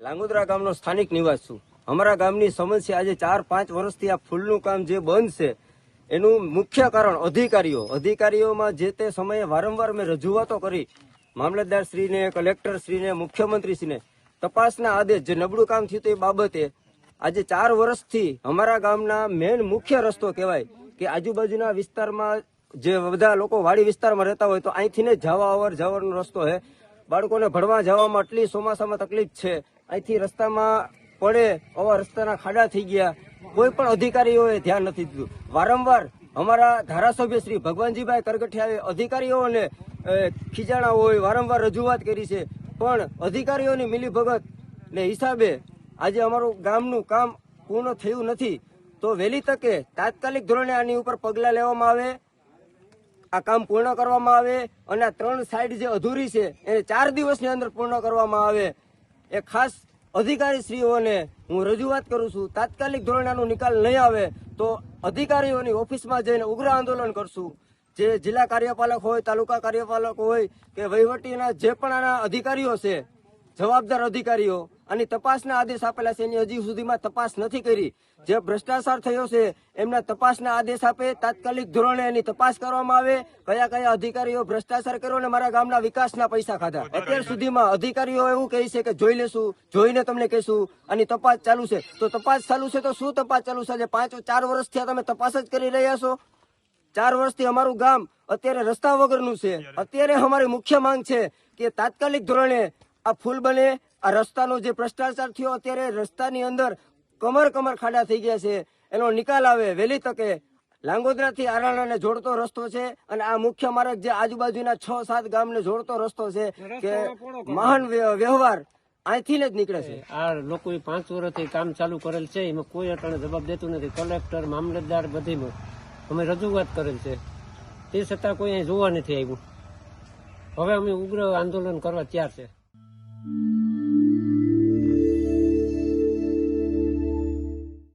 લાંગોદરા ગામનો સ્થાનિક નિવાસ છું. અમારા ગામની સમસ્યા આજે ચાર, પાંચ વર્ષથી આ ફૂલનું કામ જે બંધ છે, એનું મુખ્ય કારણ અધિકારીઓ. અધિકારીઓમાં જે તે સમયે વારંવાર મેં રજૂઆતો કરી. મામલતદાર શ્રીને, કલેક્ટર શ્રીને મુખ્યમંત્રી શ્રીને તપાસના આદેશ, જે નબળું કામ થયું તે બાબતે આજે ચાર વર્ષથી અમારા ગામના મેન મુખ્ય રસ્તો કહેવાય કે આજુબાજુના વિસ્તારમાં જે બધા લોકો વાડી વિસ્તારમાં રહેતા હોય તો અહીંથી ને જવા અવર જવાનો રસ્તો છે. બાળકોને ભણવા જવામાં આટલી ચોમાસામાં તકલીફ છે. અહીંથી રસ્તામાં પડે આવા રસ્તાના ખાડા થઈ ગયા. કોઈ પણ અધિકારીઓએ ધ્યાન નથી દીધું. વારંવાર અમારા ધારાસભ્ય શ્રી ભગવાનજીભાઈ કરગઠિયાએ અધિકારીઓને ખીજાણા હોય, વારંવાર રજૂઆત કરી છે. પણ અધિકારીઓની મિલીભગત ને હિસાબે આજે અમારું ગામનું કામ પૂર્ણ થયું નથી. તો વહેલી તકે તાત્કાલિક ધોરણે આની ઉપર પગલાં લેવામાં આવે, આ કામ પૂર્ણ કરવામાં આવે અને આ ત્રણ સાઈડ જે અધૂરી છે એને ચાર દિવસની અંદર પૂર્ણ કરવામાં આવે. એ ખાસ અધિકારીશ્રીઓને હું રજૂઆત કરું છું, તાત્કાલિક ધોરણે નિકાલ નહીં આવે તો અધિકારીઓની ઓફિસમાં જઈને ઉગ્ર આંદોલન કરશું. જે જિલ્લા કાર્યપાલક હોય, તાલુકા કાર્યપાલક હોય કે વહીવટીના જે પણ આના અધિકારીઓ છે, જવાબદાર અધિકારીઓ આની તપાસના આદેશ આપેલા છે એની હજી સુધીમાં તપાસ નથી કરી. જે ભ્રષ્ટાચાર થયો છે એમના તપાસના આદેશ આપે તાત્કાલિક ધોરણે એની તપાસ કરવામાં આવે. કયા કયા અધિકારીઓ ભ્રષ્ટાચાર કર્યો અને મારા ગામના વિકાસના પૈસા ખાધા? અત્યાર સુધીમાં અધિકારીઓ એવું કહે છે કે જોઈ લેશું જોઈને તમને કહીશું અને તપાસ ચાલુ છે. તો તપાસ ચાલુ છે તો શું તપાસ ચાલુ છે? પાંચ ચાર વર્ષથી તમે તપાસ જ કરી રહ્યા છો? ચાર વર્ષથી અમારું ગામ અત્યારે રસ્તા વગરનું છે. અત્યારે અમારી મુખ્ય માંગ છે કે તાત્કાલિક ધોરણે આ ફૂલ બને આ રસ્તાનો જે ભ્રષ્ટાચાર થયો અત્યારે રસ્તાની અંદર કમર કમર ખાડા થઈ ગયા છે. એનો નિકાલ આવે વહેલી તકે. લાંગોદરાથી આરાણાને જોડતો રસ્તો છે અને આ મુખ્ય માર્ગ જે આજુબાજુના છ સાત ગામને જોડતો રસ્તો છે કે મહાન વ્ય- વ્યવહાર અહીંથી જ નીકળે છે. આ લોકોએ પાંચ વર્ષથી કામ ચાલુ કરેલ છે. એમાં કોઈ અટાણે જવાબ દેતું નથી. કલેક્ટર મામલતદાર બધીમાં અમે રજૂઆત કરેલ છે. તે છતાં કોઈ અહીં જોવા નથી આવ્યું. હવે અમે ઉગ્ર આંદોલન કરવા તૈયાર છે.